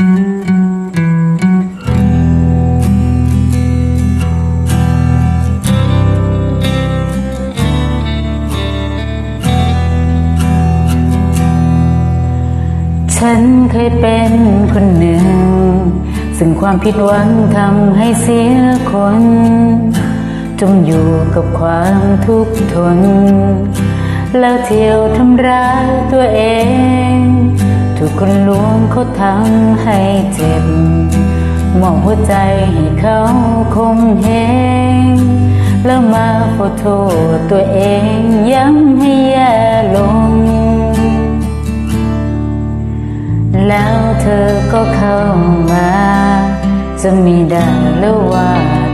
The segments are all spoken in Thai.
ฉันเคยเป็นคนหนึ่ง ซึ่งความผิดหวังทำให้เสียคน จมอยู่กับความทุกข์ทน แล้วเที่ยวทำร้ายตัวเอง ถูกคนลวงเขาทำให้เจ็บมองหัวใจให้เขาคงเหงแล้วมาขอโทษตัวเองย้ำให้แย่ลง แล้วเธอก็เข้ามา จะมีได้แล้วว่า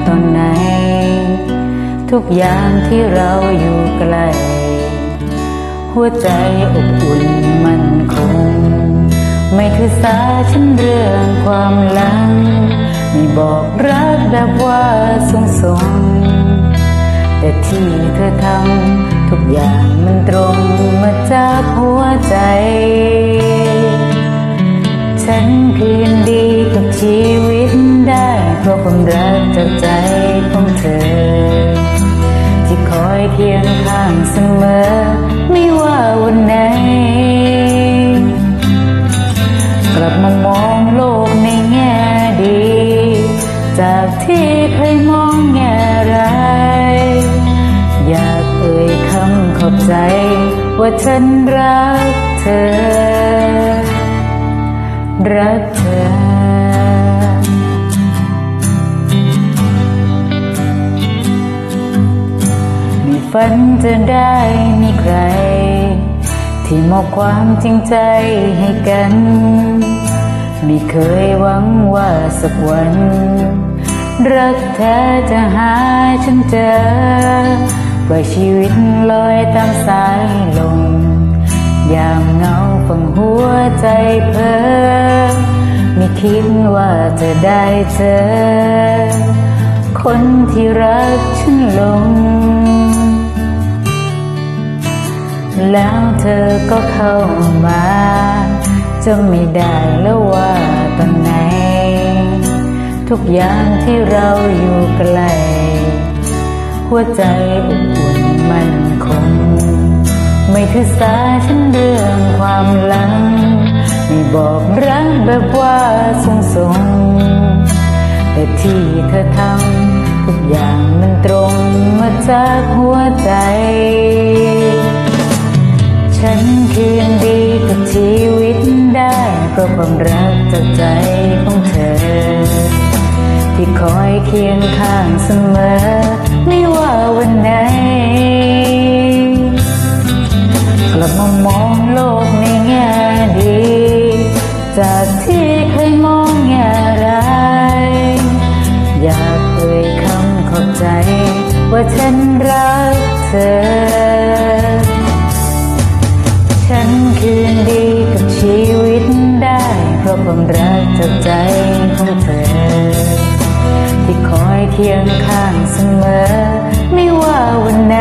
ตอนไหน ทุกอย่างที่เราอยู่ไกล หัวใจอบอุ่นมันค ไม่ถือสาฉันเรื่องความลังไม่บอกรักแบบว่าสงสงแต่ที่เธอทำทุกอย่างมันตรงมาจากหัวใจ ฉันคืนดีกับชีวิตได้เพราะความรักจากใจของเธอ ที่คอยเคียงข้างเสมอ จากที่เคยมองแง่ร้ายอยากเอ่ยคำขอบใจ ว่าฉันรักเธอ รักเธอไม่ฝันจะได้มีใคร ที่มอบความจริงใจให้กัน ไม่เคยหวังว่าสักวัน รักแท้จะหาฉันเจอปล่อยชีวิตลอยตามสายลมยามเงาฝังหัวใจเพ้อไม่คิดว่าจะได้เจอ คนที่รักฉันลง แล้วเธอก็เข้ามาจะไม่ได้แล้วว่าตอนไหน ทุกอย่างที่เราอยู่ไกล หัวใจอบอุ่นมันคง ไม่ถือสาฉันเรื่องความหลัง ไม่บอกรักแบบว่าสงสงแต่ที่เธอทำทุกอย่างมันตรงมาจากหัวใจ ฉันคืนดีกับชีวิตได้เพราะความรักจากใจของเธอ ที่คอยเคียงข้างเสมอ ไม่ว่าวันไหน เคียงข้างเสมอ ไม่ว่าวันไหน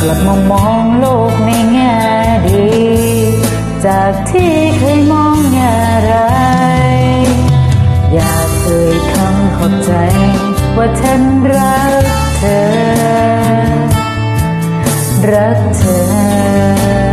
กลับมามองโลกในแง่ดี จากที่เคยมองแง่ร้ายอยากเอ่ยคำขอบใจ ว่าฉันรักเธอ รักเธอ